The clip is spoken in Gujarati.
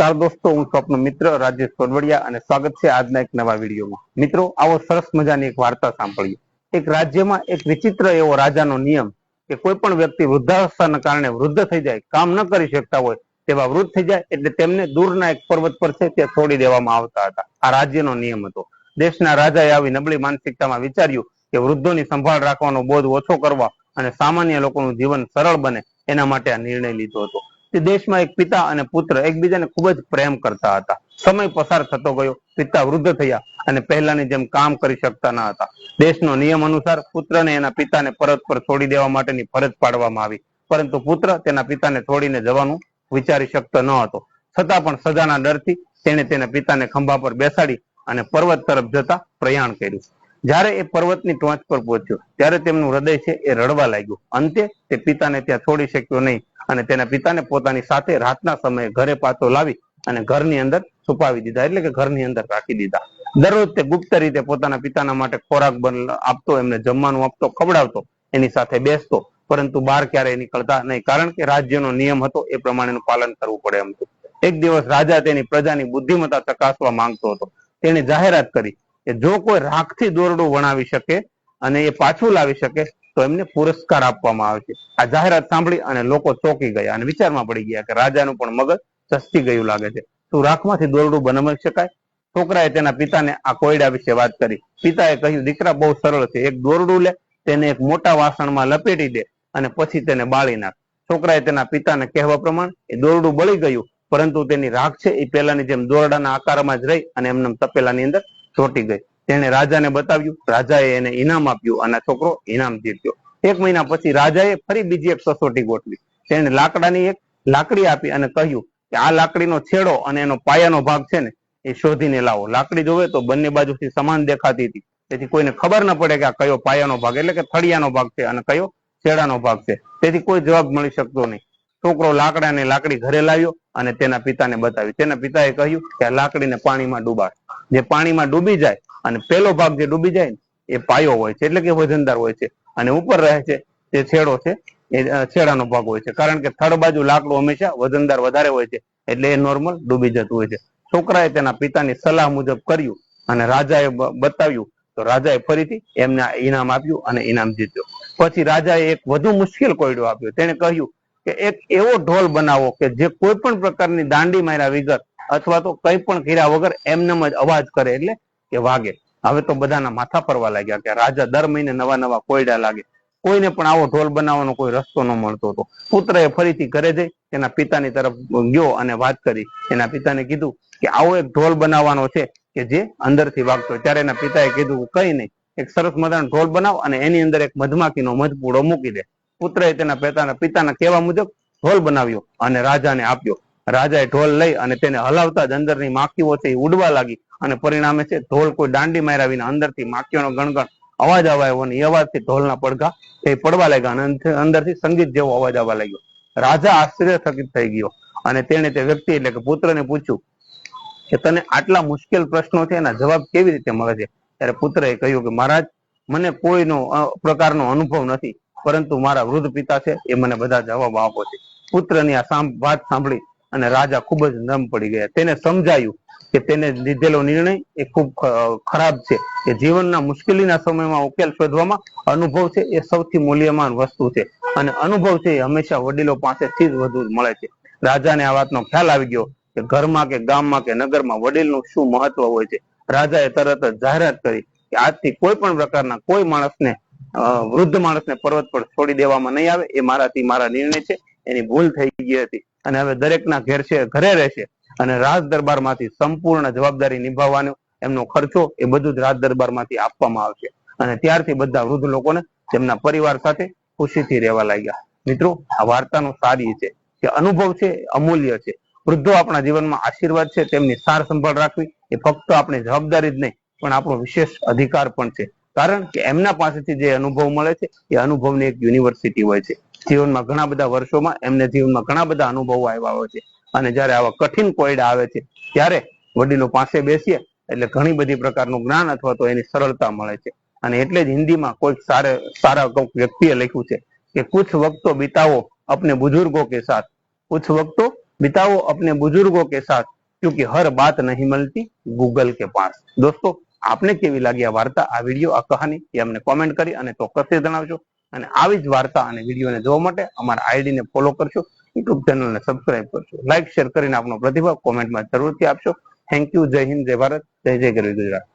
નમસ્કાર દોસ્તો, હું સ્વપ્ન મિત્ર, રાજેશ સોનવડિયા અને સ્વાગત છે આજના એક નવા વિડીયોમાં. મિત્રો, આવો સરસ મજાની એક વાર્તા સાંભળીએ. એક રાજ્યમાં એક વિચિત્ર એવો રાજાનો નિયમ કે કોઈ પણ વ્યક્તિ વૃદ્ધાવસ્થાના કારણે વૃદ્ધ થઈ જાય, કામ ન કરી શકતા હોય, તેવા વૃદ્ધ થઈ જાય, એટલે તેમને દૂરના એક પર્વત પર છે તે છોડી દેવામાં આવતા હતા. આ રાજ્યનો નિયમ હતો. દેશના રાજાએ આવી નબળી માનસિકતામાં વિચાર્યું કે વૃદ્ધોની સંભાળ રાખવાનો બોધ ઓછો કરવા અને સામાન્ય લોકોનું જીવન સરળ બને, એના માટે આ નિર્ણય લીધો હતો. તે દેશમાં એક પિતા અને પુત્ર એકબીજાને ખૂબ જ પ્રેમ કરતા હતા. સમય પસાર થતો ગયો. પિતા વૃદ્ધ થયા અને પહેલાની જેમ કામ કરી શકતા ન હતા. દેશનો નિયમ અનુસાર પુત્રને એના પિતાને પરત પર છોડી દેવા માટેની ફરજ પાડવામાં આવી. પરંતુ પુત્ર તેના પિતાને છોડીને જવાનું વિચારી શકતો ન હતો. છતાં પણ સજાના ડરથી તેણે તેના પિતાને ખંભા પર બેસાડી અને પર્વત તરફ જતા પ્રયાણ કર્યું. જ્યારે એ પર્વતની ટોચ પર પહોંચ્યો, ત્યારે તેમનું હૃદય છે એ રડવા લાગ્યું. અંતે તે પિતાને ત્યાં છોડી શક્યો નહીં. અને તેના પિતાને પોતાની સાથે રાતના સમયે ઘરે પાછો લાવી અને ઘરની અંદર છુપાવી દીધા. એટલે કે ઘરની અંદર રાખી દીધા. દરરોજ તે ગુપ્ત રીતે પોતાના પિતાના માટે ખોરાક આપતો, એમને જમવાનું આપતો, ખવડાવતો, એની સાથે બેસતો. પરંતુ બહાર ક્યારેય નીકળતા નહીં. કારણ કે રાજ્યનો નિયમ હતો, એ પ્રમાણેનું પાલન કરવું પડે એમ એક દિવસ રાજા તેની પ્રજાની બુદ્ધિમત્તા ચકાસવા માંગતો હતો. તેણે જાહેરાત કરી કે જો કોઈ રાખથી દોરડું વણાવી શકે અને એ પાછું લાવી શકે તો એમને પુરસ્કાર આપવામાં આવે છે. આ જાહેરાત સાંભળી અને લોકો ચોકી ગયા અને વિચારમાં પડી ગયા કે રાજાનું પણ મગજ સસ્તી ગયું લાગે છે. શું રાખમાંથી દોરડું બનાવી શકાય? છોકરાએ તેના પિતાને આ કોયડા વિશે વાત કરી. પિતાએ કહ્યું, દીકરા બહુ સરળ છે. એક દોરડું લે, તેને એક મોટા વાસણમાં લપેટી દે અને પછી તેને બાળી નાખ. છોકરાએ તેના પિતાને કહેવા પ્રમાણે એ દોરડું બળી ગયું, પરંતુ તેની રાખ છે એ પહેલાની જેમ દોરડાના આકારમાં જ રહી અને એમને તપેલાની અંદર ચોંટી ગઈ. તેણે રાજાને બતાવ્યું, રાજાએ એને ઇનામ આપ્યું અને છોકરો ઇનામ જીત્યો. એક મહિના પછી રાજાએ ફરી બીજી એક સસોટી ગોઠવી. તેને લાકડાની એક લાકડી આપી અને કહ્યું કે આ લાકડીનો છેડો અને એનો પાયાનો ભાગ છે ને, એ શોધીને લાવો. લાકડી જોવે તો બંને બાજુથી સમાન દેખાતી હતી. તેથી કોઈને ખબર ન પડે કે આ કયો પાયાનો ભાગ એટલે કે થળિયાનો ભાગ છે અને કયો છેડાનો ભાગ છે. તેથી કોઈ જવાબ મળી શકતો નહીં. છોકરો લાકડાને લાકડી ઘરે લાવ્યો અને તેના પિતાને બતાવી તેના પિતાએ કહ્યું કે આ લાકડીને પાણીમાં ડૂબાડ. જે પાણીમાં ડૂબી જાય અને પેલો ભાગ જે ડૂબી જાય એ પાયો હોય છે, એટલે કે વજનદાર હોય છે અને ઉપર રહે છે તે છેડો છે, એ છેડાનો ભાગ હોય છે. કારણ કે થડ બાજુ લાકડું હંમેશા વજનદાર વધારે હોય છે, એટલે એ નોર્મલ ડૂબી જતું હોય છે. છોકરાએ તેના પિતાની સલાહ મુજબ કર્યું અને રાજાએ બતાવ્યું, તો રાજાએ ફરીથી એમને ઇનામ આપ્યું અને ઇનામ જીત્યો. પછી રાજાએ એક વધુ મુશ્કેલ કોયડો આપ્યો. તેણે કહ્યું કે એક એવો ઢોલ બનાવો કે જે કોઈ પણ પ્રકારની દાંડી માર્યા વગર અથવા તો કંઈ પણ કર્યા વગર એમનેમ જ અવાજ કરે એટલે કે વાગે. હવે તો બધાના માથા ફરવા લાગ્યા કે રાજા દર મહિને નવા નવા કોયડા લાગે. કોઈને પણ આવો ઢોલ બનાવવાનો કોઈ રસ્તો ન મળતો હતો. પુત્રએ ફરીથી ઘરે જઈ એના પિતાની તરફ ગયો અને વાત કરી. એના પિતાને કીધું કે આવો એક ઢોલ બનાવવાનો છે કે જે અંદરથી વાગતો ત્યારે એના પિતાએ કીધું કઈ નહીં. એક સરસ મજાનો ઢોલ બનાવ અને એની અંદર એક મધમાખીનો મધપૂડો મૂકી દે. પુત્રએ તેના પિતાના પિતાના કહેવા મુજબ ઢોલ બનાવ્યો અને રાજાને આપ્યો. રાજાએ ઢોલ લઈ અને તેને હલાવતા જ અંદરની માખીઓ છે એ ઉડવા લાગી. અને પરિણામે છે, ઢોલ કોઈ દાંડી માર્યા વિના અંદરથી માખીઓનો ગણગણ અવાજ આવ્યો અને એ અવાજથી ઢોલના પડઘા તે પડવા લાગ્યા અને અંદરથી સંગીત જેવો અવાજ આવવા લાગ્યો. રાજા આશ્ચર્યચકિત થઈ ગયો અને તેણે તે વ્યક્તિ એટલે કે પુત્રને પૂછ્યું કે તને આટલા મુશ્કેલ પ્રશ્નો છે, એના જવાબ કેવી રીતે મળે છે? ત્યારે પુત્રએ કહ્યું કે મહારાજ, મને કોઈનો પ્રકારનો અનુભવ નથી, પરંતુ મારા વૃદ્ધ પિતા છે, એ મને બધા જવાબ આપો છે. પુત્રની આ વાત સાંભળી અને રાજા ખૂબ જ નમ પડી ગયા. તેને સમજાયું કે તેને લીધેલો નિર્ણય એ ખૂબ ખરાબ છે. કે જીવનના મુશ્કેલીના સમયમાં ઉકેલ શોધવામાં અનુભવ છે. એ સૌથી મૂલ્યવાન વસ્તુ છે. અને અનુભવ છે એ હંમેશા વડીલો પાસેથી જ વધુ મળે છે. રાજાને આ વાતનો ખ્યાલ આવી ગયો કે ઘરમાં કે ગામમાં કે નગરમાં વડીલનું શું મહત્વ હોય છે. રાજાએ તરત જ જાહેરાત કરી કે આજથી કોઈ પણ પ્રકારના કોઈ માણસને વૃદ્ધ માણસને પર્વત પર છોડી દેવામાં નહીં આવે. એ મારાથી મારા નિર્ણય છે. એની ભૂલ થઈ ગઈ હતી. અને હવે દરેકના ઘેર છે, ઘરે રહેશે. અને રાજ દરબારમાંથી સંપૂર્ણ જવાબદારી નિભાવવાનો એમનો ખર્ચો એ બધું જ રાજ દરબારમાંથી આપવામાં આવશે. અને ત્યારથી બધા વૃદ્ધ લોકોને તેમના પરિવાર સાથે ખુશીથી રહેવા લાગ્યા. મિત્રો, આ વાર્તાનું સારી છે કે અનુભવ છે, અમૂલ્ય છે. વૃદ્ધો આપણા જીવનમાં આશીર્વાદ છે, તેમની સાર સંભાળ રાખવી એ ફક્ત આપણી જવાબદારી જ નહીં, પણ આપણો વિશેષ અધિકાર પણ છે. કારણ કે એમના પાસેથી જે અનુભવ મળે છે, એ અનુભવની એક યુનિવર્સિટી હોય છે. જીવનમાં ઘણા બધા વર્ષોમાં એમને જીવનમાં ઘણા બધા અનુભવો આવ્યા હોય છે. અને જ્યારે આવા કઠિન કોયડા આવે છે, ત્યારે વડીલો પાસે બેસીએ એટલે ઘણી બધી પ્રકારનું જ્ઞાન અથવા તો એની સરળતા મળે છે. અને એટલે જ હિન્દીમાં કોઈક સારા સારા કોઈક વ્યક્તિએ લખ્યું છે કે, કુછ વક્તો બિતાવો અપને બુઝુર્ગો કે સાથ. કુછ વક્તો બિતાવો અપને બુઝુર્ગો કે સાથ, ક્યુકી હર બાત નહીં મળતી ગૂગલ કે પાસ. દોસ્તો, આપને કેવી લાગી આ વાર્તા, આ વીડિયો, આ કહાની? એ અમને કોમેન્ટ કરી અને ચોક્કસથી જણાવજો. અને આવી જ વાર્તા અને વિડીયોને જોવા માટે અમારા આઈડીને ફોલો કરશો યુટ્યુબ ચેનલને સબસ્ક્રાઇબ કરશો લાઇક શેર કરીને આપનો પ્રતિભાવ કોમેન્ટમાં જરૂરથી આપશો થેન્ક યુ જય હિન્દ, જય ભારત, જય જય ગરવી ગુજરાત.